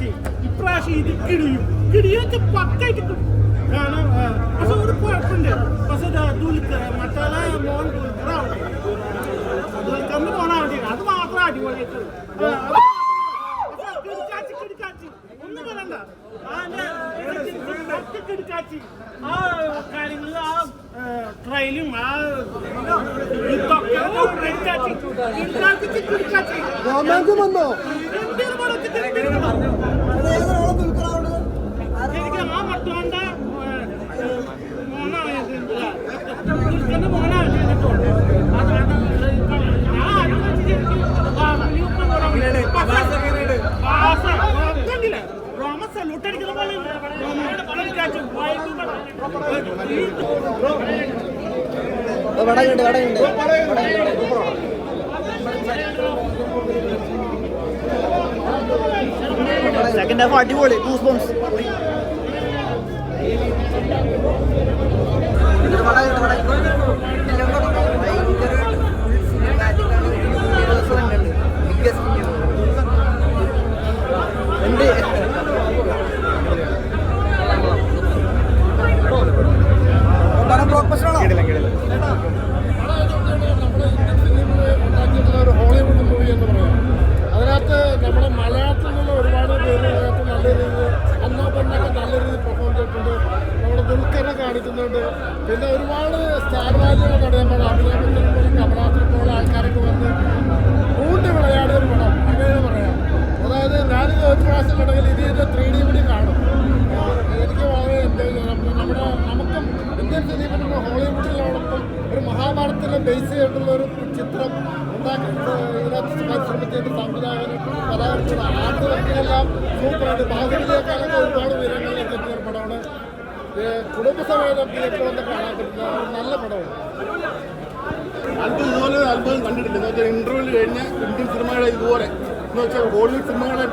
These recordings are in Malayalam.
വെച്ച് ഇപ്രാവശ്യം ഇത് കിടിയും കിടിയൊക്കെ പക്കായിട്ട് കിട്ടും കാരണം പക്ഷെ ഒരു കുഴപ്പമുണ്ട് പക്ഷെ ദുൽഖർ മറ്റാല മോൻ ദുൽഖർ ആവട്ടെ. ദുൽഖറിന് മോനാ മതി അത് മാത്രം അടിപൊളിയായിട്ട്. ഒന്നും പറയണ്ട. കിടുക്കാച്ചി ആ കാര്യങ്ങളിൽ ആ ട്രയലും ആ കിടുക്കാച്ചി കിടുക്കാച്ചി വന്നോ? വടകുണ്ട് വടകുണ്ട് സെക്കൻഡ് ഹാഫ് അടിപൊളി. ഗൂസ് ബോംസ് ഹോളിവുഡ് മൂവി എന്ന് പറയാം അതിനകത്ത് നമ്മുടെ മലയാളത്തിൽ നിന്നുള്ള ഒരുപാട് പേര് അതിനകത്ത് നല്ല രീതിയിൽ അന്നോ പെണ്ണൊക്കെ നല്ല രീതിയിൽ പെർഫോം ചെയ്തിട്ടുണ്ട് നമ്മുടെ ദുൽഖറിനെ കാണിക്കുന്നുണ്ട് പിന്നെ ഒരുപാട് സ്റ്റാർ വാല്യുകൾ നമ്മുടെ അഭിനയത്തിനും പോലെ കമലാസിനെ പോലെ ആൾക്കാരൊക്കെ വന്ന് കൂട്ടി വിളയാടിയ ഒരു പടം അതായത് ഞാനിത് ഒരു പ്രാവശ്യം ഇതിന്റെ ത്രീ ചിത്രം ഉണ്ടാക്കി. ശ്രമിച്ചിട്ട് സംവിധായകൻ കലാകാരനും ആദ്യമൊക്കെയെല്ലാം സൂപ്പറായിട്ട് ബാഹുബലിയെക്കാളൊക്കെ ഒരുപാട് ഉയരങ്ങളിലേക്ക് എത്തിയ ഒരു പടമാണ്. കുടുംബസമേതം തിയേറ്ററിൽ വന്ന് കാണാൻ പറ്റുന്ന ഒരു നല്ല പടമാണ്. അത്ഭുതം ഇതുപോലെ അത്ഭുതം കണ്ടിട്ടില്ല. എന്ന് വെച്ചാൽ ഇന്റർവ്യൂവിൽ കഴിഞ്ഞ ഇന്ത്യൻ സിനിമകളെ ഇതുപോലെ. എന്ന് വെച്ചാൽ ഹോളിവുഡ് സിനിമകളെ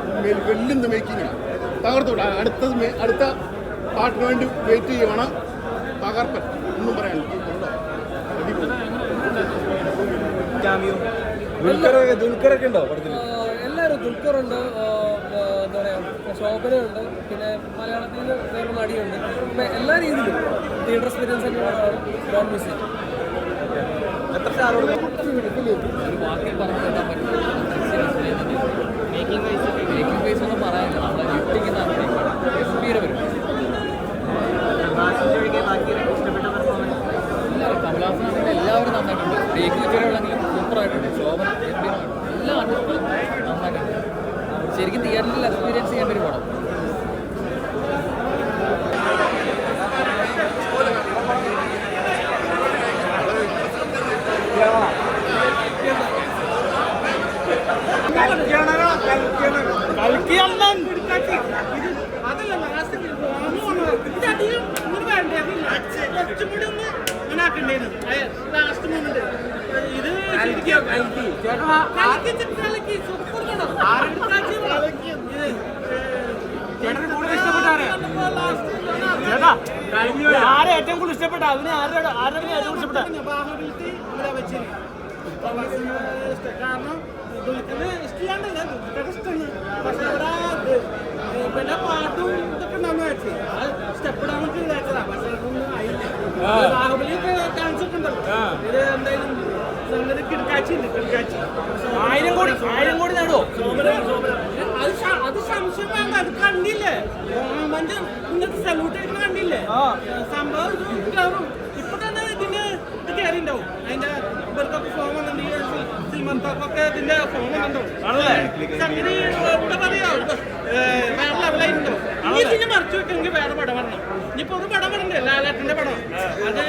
വെല്ലുന്ന മേക്കിങ്ങാണ് തകർത്തു വിടാം അടുത്ത അടുത്ത പാട്ടിന് വേണ്ടി വെയിറ്റ് ചെയ്യണം തകർപ്പൻ ഒന്നും പറയാനില്ല അടിപൊളി ദുൽഖറൊക്കെ ഉണ്ടോ പടത്തിൽ? എല്ലാവരും ദുൽഖറുണ്ട് എന്താ പറയുക ശോഭനയുണ്ട് പിന്നെ മലയാളത്തിൽ വേറെ നടിയുണ്ട്. ഇപ്പം എല്ലാ രീതിയിലും തിയേറ്റർ എക്സ്പീരിയൻസ് ഡോൺ മിസ് എത്ര സ്റ്റാർ ഒരു വാക്കിൽ പറഞ്ഞു കേട്ടാൽ പറ്റില്ല. മേക്കിംഗ് വൈസ് കമലാസനാണെങ്കിൽ എല്ലാവരും നന്നായിട്ടുണ്ട്. വെച്ചുകളെങ്കിലും സൂപ്പറായിട്ടുണ്ട്. ശോഭന ഗംഭീരമാണ് എല്ലാ ആർട്ടിസ്റ്റുകളും നന്നായിട്ടുണ്ട്. ശരിക്കും തിയേറ്ററിൽ എക്സ്പീരിയൻസ് ചെയ്യേണ്ട ഒരു പടം. കളിക്കുകയെല്ലാം കിടുക്കാച്ചി. ഇത് അതല്ല last ൽ റോമ വന്നത്. ഇത് അധികം ഇങ്ങനെ വേണ്ടേ? അതില്ല. കുറച്ചും കൂടി ഒന്ന് ഇങ്ങനെ ആക്കണ്ടേനു. അയ- last moment. ഇത് ശരിക്കും കലക്കി ഇച്ചിരി കലക്കി. super പടം. കിടുക്കാച്ചി പടം. ഇത്, ആരെ? ഏറ്റവും കൂടുതൽ ഇഷ്ടപ്പെട്ട? അതിന് ആരുടെ ആരുടെ ഏറ്റവും ഇഷ്ടപ്പെട്ട. കാരണം ദുൽഖറിന് ഇഷ്ടമാണ് പക്ഷെ അവിടെ പിന്നെ പാട്ടും ഇതൊക്കെ നന്നായിട്ട് വെച്ച്. സ്റ്റെപ്പ് ഇടാൻ വേണ്ടി വിചാരിച്ചതാ പക്ഷെ അതൊന്നും ആയില്ല. ബാഹുബലിയൊക്കെ ചാൻസ് ഒക്കെ ഉണ്ടല്ലോ. ഇത് എന്തായാലും സംഗതി കിടക്കാച്ചി ഉണ്ട് കിടക്കാച്ചി ആയിരം കോടി ആയിരം കോടി നേടുവോ അത് സംശയം വേണ്ട അത് കണ്ടില്ലേ? ഓമന്റെ ഇന്നത്തെ സല്യൂട്ട് കണ്ടില്ലേ? സംഭവം കയറും ഇപ്പൊ തന്നെ ഇതിന്റെ ഇത് കയറിണ്ടാവും അതിന്റെ ഇവർക്കൊക്കെ ഫോം വന്നിട്ടുണ്ടെങ്കിൽ സിനിമക്കൊക്കെ ഇതിന്റെ ഫോം വന്നിട്ടുണ്ടാവും സംഗതി എന്താ പറയാ വേറെ ലെവലായിട്ടുണ്ടാവും ഇനി ഇതിനെ മറച്ചു വെക്കണമെങ്കിൽ വേറെ പടം വരണം. ഇനിയിപ്പോ ഒരു പടം വരണ്ടേ? ലാലേട്ടന്റെ പടം. അത്